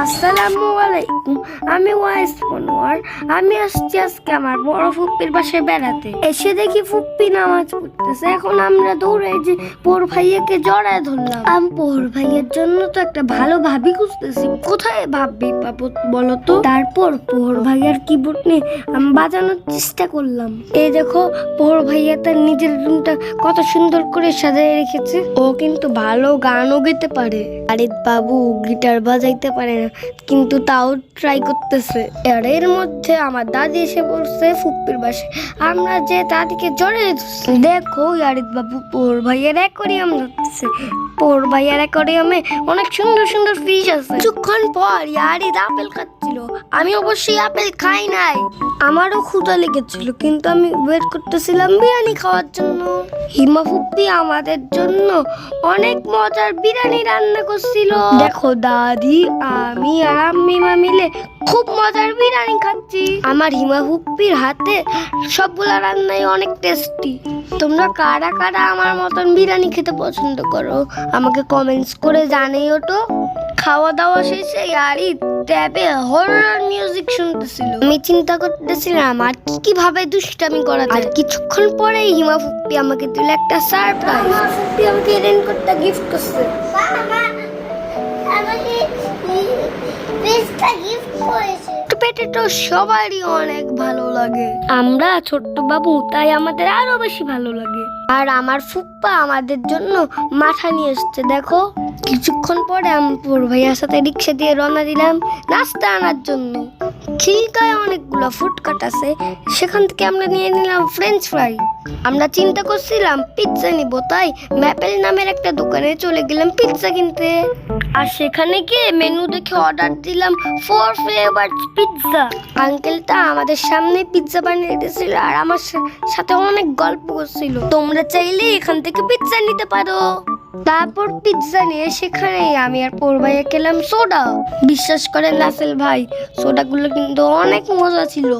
আসসালামু আলাইকুম। আমি ওয়াইস মনোয়ার। আমি আসছি আজকে আমার বড় ফুপ্পির বাসায় বেড়াতে। এসে দেখি ফুপ্পি নামাজ পড়তেছে। এখন আমরা দৌড়াই যে পোর ভাইয়াকে জড়ায় ধরলাম। আমি, পোর ভাইয়ের জন্য তো একটা ভালো ভাবি খুঁজতেছি। কোথায় ভাববি পাবো বলো তো? তারপর পোর ভাইয়ার কিবোর্ড নিয়ে আমি বাজানোর চেষ্টা করলাম। এই দেখো, পোর ভাইয়া তার নিজের রুমটা কত সুন্দর করে সাজিয়ে রেখেছে। ও কিন্তু ভালো গানও গেতে পারে। আরে বাবু গিটার বাজাইতে পারে কিন্তু তাও ট্রাই করতেছে। আর এর মধ্যে আমার দাদি এসে বলছে, ফুপ্পির বাসে আমরা যে দাদিকে জড়ে দেখো ইয়ারিদ বাবু পোর ভাইয়ের অ্যাকোরিয়াম ধরতেছে। পোর ভাইয়ের অ্যাকোরিয়ামে অনেক সুন্দর সুন্দর ফিশ আছে। কিছুক্ষণ পর ইয়ারিদ আপেল খাচ্ছিল। আমি অবশ্যই আপেল খাই নাই। আমারও ক্ষুধা লেগেছিল, কিন্তু আমি ওয়েট করতেছিলাম বিরিয়ানি খাওয়ার জন্য। হিমা ফুপ্পি আমাদের জন্য অনেক মজার বিরিয়ানি রান্না করছিল। দেখো দাদি, আমি আর আম্মিমা মিলে খুব মজার বিরিয়ানি খাচ্ছি। আমার হিমা ফুপ্পির হাতে সবগুলা রান্নাই অনেক টেস্টি তোমরা কারা কারা আমার মতন বিরিয়ানি খেতে পছন্দ করো? আমাকে কমেন্টস করে জানিও তো। খাওয়া দাওয়া শেষে আরই ট্যাবে হরর মিউজিক শুনতেছিল। আমি চিন্তা করতেছিলাম আর কি কি ভাবে দুষ্টামি করা যায়? আর কিছুক্ষণ পরেই হিমা ফুপ্পি আমাকে দিল একটা সারপ্রাইজ হিমা ফুপ্পি আমাকে রেনকোটটা গিফট করছে। সবারই অনেক ভালো লাগে। আমরা ছোট্ট বাবু তাই আমাদের আরও বেশি ভালো লাগে। আর আমার ফুপ্পা আমাদের জন্য মাথা নিয়ে এসছে দেখো। কিছুক্ষণ পরে আমি পুর ভাইয়ার সাথে রিক্সা দিয়ে রওনা দিলাম নাস্তা আনার জন্য। খিলকায় অনেকগুলো ফুটকাট আছে, সেখান থেকে আমরা নিয়ে নিলাম ফ্রেঞ্চ ফ্রাই আমরা চিন্তা করছিলাম, পিৎজা নিব। তাই ম্যাপেল নামের একটা দোকানে চলে গেলাম পিৎজা কিনতে। আর সেখানে গিয়ে মেনু দেখে অর্ডার দিলাম ফোর ফ্লেভার পিৎজা আঙ্কেলটা আমাদের সামনে পিৎজা বানিয়ে দিয়েছিল আর আমার সাথে অনেক গল্প করছিল। তোমরা চাইলে এখান থেকে পিৎজা নিতে পারো। তারপর পিৎজা নিয়ে সেখানে আমি আর পূর্বাইয়া খেলাম সোডা বিশ্বাস করেন নাসেল ভাই সোডাগুলো কিন্তু অনেক মজা ছিল।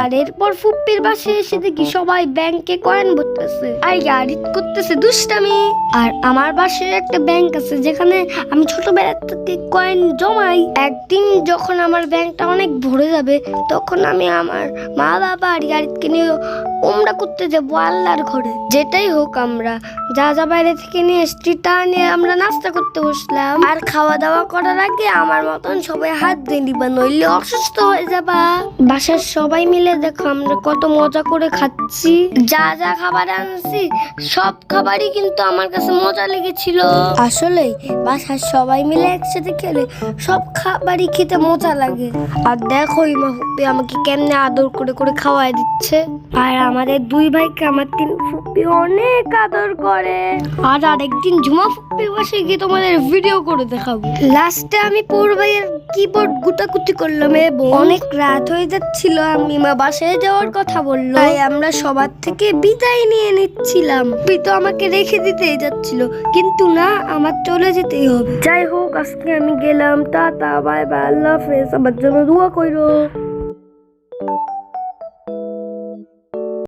আর এরপর ফুপ্পির বাসে এসে দেখি সবাই ব্যাংকে কয়েন ভরতেছে। আর ইয়ারিত করতেছে দুষ্টামি। আর আমার বাসে একটা ব্যাংক আছে যেখানে আমি ছোটবেলা থেকে কয়েন জমাই। একদিন যখন আমার ব্যাংকটা অনেক ভরে যাবে, তখন আমি আমার মা বাবা আর ইয়ারিতকে নিয়ে ওমরা করতে যাব আল্লাহর ঘরে। যেটাই হোক আমরা। যা যা বাইরে থেকে নিয়ে এসছি, তা নিয়ে আমরা নাস্তা করতে বসলাম। আর খাওয়া দাওয়া করার আগে আমার মতন সবাই হাত দিয়ে দিবা নইলে অসুস্থ হয়ে যাবা। বাসার সবাই মিলে দেখো আমরা কত মজা করে খাচ্ছি। যা যা খাবার আনছি, সব খাবারই কিন্তু আমার কাছে মজা লেগেছিল। আসলে বাসার সবাই মিলে একসাথে খেলে সব খাবারই খেতে মজা লাগে। আর দেখো ইমা আমাকে কেমনে আদর করে করে খাওয়াই দিচ্ছে। আর আমাদের দুই ভাইকে আমার তিন ফুপ্পি অনেক আদর করে। আর আরেকদিন ঝুমা ফুপ্পির পাশে গিয়ে তোমাদের ভিডিও করে দেখাবো। লাস্টে আমি পৌর ভাইয়ের কিবোর্ড গুটাকুটি করলাম এবং অনেক রাত হয়ে যাচ্ছিল আমি মা বাসায় যাওয়ার কথা বলল। তাই আমরা সবার থেকে বিদায় নিয়ে নিচ্ছিলাম। তুই তো আমাকে রেখে দিতেই যাচ্ছিল কিন্তু না আমার চলে যেতেই হবে। যাই হোক আজকে আমি গেলাম টাটা বাই বাই আল্লাহ হাফেজ আমার জন্য দোয়া কইরো